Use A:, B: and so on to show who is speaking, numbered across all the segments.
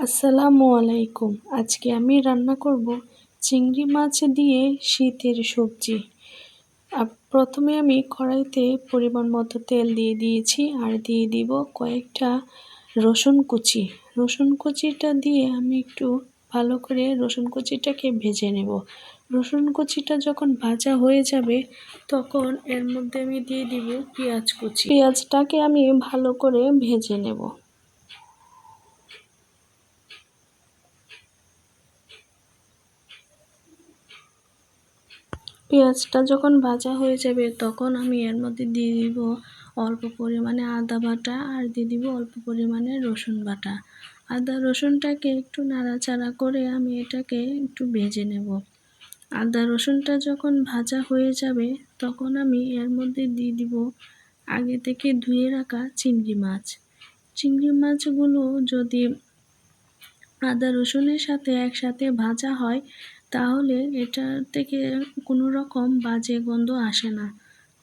A: আসসালামু আলাইকুম। আজকে আমি রান্না করব চিংড়ি মাছ দিয়ে শীতের সবজি। প্রথমে আমি কড়াইতে পরিমাণ মতো তেল দিয়ে দিয়েছি আর দিয়ে দিব কয়েকটা রসুন কুচি। রসুন কুচিটা দিয়ে আমি একটু ভালো করে রসুন কুচিটাকে ভেজে নেব। রসুন কুচিটা যখন ভাজা হয়ে যাবে তখন এর মধ্যে আমি দিয়ে দিব পেঁয়াজ কুচি। পেঁয়াজটাকে আমি ভালো করে ভেজে নেব। পেঁয়াজটা যখন ভাজা হয়ে যাবে, তখন আমি এর মধ্যে দিয়ে দিব অল্প পরিমাণে আদা বাটা আর দিয়ে দিব অল্প পরিমাণে রসুন বাটা। আদা রসুনটাকে একটু নাড়াচাড়া করে আমি এটাকে একটু ভেজে নেব। আদা রসুনটা যখন ভাজা হয়ে যাবে, তখন আমি এর মধ্যে দিয়ে দিব আগে থেকে ধুয়ে রাখা চিংড়ি মাছ। চিংড়ি মাছগুলো যদি আদা রসুনের সাথে একসাথে ভাজা হয় তাহলে এটা থেকে কোনো রকম বাজে গন্ধ আসে না।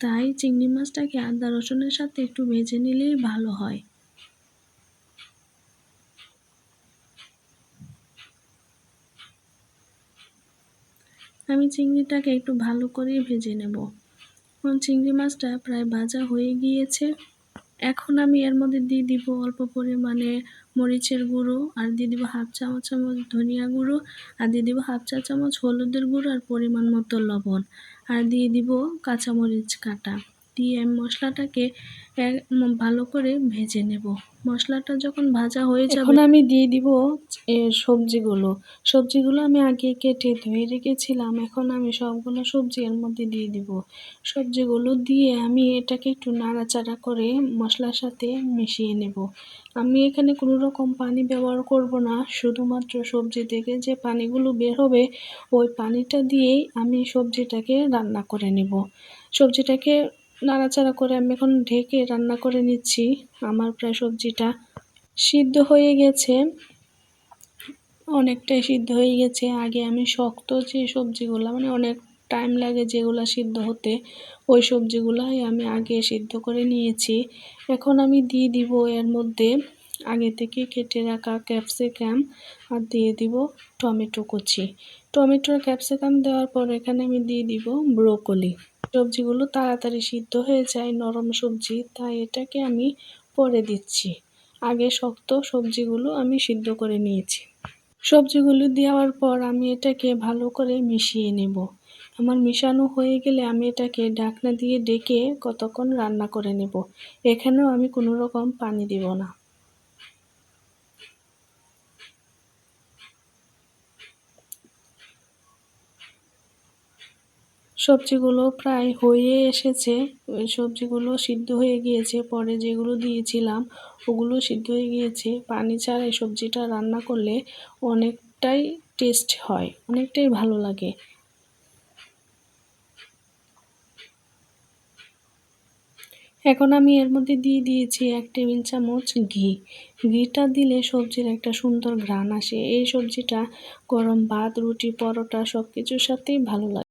A: তাই চিংড়ি মাছটাকে আদা রসুনের সাথে একটু ভেজে নিলেই ভালো হয়। আমি চিংড়িটাকে একটু ভালো করে ভেজে নেব। চিংড়ি মাছটা প্রায় ভাজা হয়ে গিয়েছে। এখন আমি এর মধ্যে দিয়ে দিব অল্প পরিমাণে মরিচের গুঁড়ো, আর দিয়ে দিব হাফ চামচ চামচ ধনিয়া গুঁড়ো, আর দিয়ে দিব হাফ চা চামচ হলুদের গুঁড়ো আর পরিমাণ মতো লবণ, আর দিয়ে দিব কাঁচামরিচ কাটা। দিয়ে মশলাটাকে ভালো করে ভেজে নেব। মশলাটা যখন ভাজা হয়ে যাবে আমি দিয়ে দিব সবজিগুলো। সবজিগুলো আমি আগে কেটে ধুয়ে রেখেছিলাম, এখন আমি সবগুলো সবজি এর মধ্যে দিয়ে দিব। সবজিগুলো দিয়ে আমি এটাকে একটু নাড়াচাড়া করে মশলার সাথে মিশিয়ে নেব। আমি এখানে কোনো রকম পানি ব্যবহার করব না, শুধুমাত্র সবজি থেকে যে পানিগুলো বের হবে, ওই পানিটা দিয়েই আমি সবজিটাকে রান্না করে নেব। সবজিটাকে নাড়াচাড়া করে আমি এখন ঢেকে রান্না করে নিচ্ছি আমার প্রায় সবজিটা। সিদ্ধ হয়ে গেছে। অনেকটাই সিদ্ধ হয়ে গেছে। আগে আমি শক্ত যে সবজিগুলো মানে অনেক টাইম লাগে যেগুলো সিদ্ধ হতে, ওই সবজিগুলাই আমি আগে সিদ্ধ করে নিয়েছি। এখন আমি দিয়ে দিব এর মধ্যে আগে থেকে কেটে রাখা ক্যাপসিকাম আর দিয়ে দিব টমেটো কুচি। টমেটো ক্যাপসিকাম দেওয়ার পর এখানে আমি দিয়ে দিব ব্রোকলি সবজিগুলো তাড়াতাড়ি সিদ্ধ হয়ে যায়, নরম সবজি। তাই এটাকে আমি পরে দিচ্ছি। আগে শক্ত সবজিগুলো আমি সিদ্ধ করে নিয়েছি। সবজিগুলো দেওয়ার পর আমি এটাকে ভালো করে মিশিয়ে নেব। আমার মিশানো হয়ে গেলে আমি এটাকে ঢাকনা দিয়ে ডেকে কতক্ষণ রান্না করে নেব। এখানেও আমি কোনো রকম পানি দেব না। সবজিগুলো প্রায় হয়ে এসেছে। সবজিগুলো সিদ্ধ হয়ে গিয়েছে। পরে যেগুলো দিয়েছিলাম, ওগুলো সিদ্ধ হয়ে গিয়েছে। পানি ছাড়া এই সবজিটা রান্না করলে অনেকটাই টেস্ট হয়, অনেকটাই ভালো লাগে। এখন আমি এর মধ্যে দিয়ে দিয়েছি এক টেবিল চামচ ঘি। ঘিটা দিলে সবজির একটা সুন্দর ঘ্রাণ আসে। এই সবজিটা গরম ভাত, রুটি, পরোটা সব কিছুর সাথেই ভালো লাগে।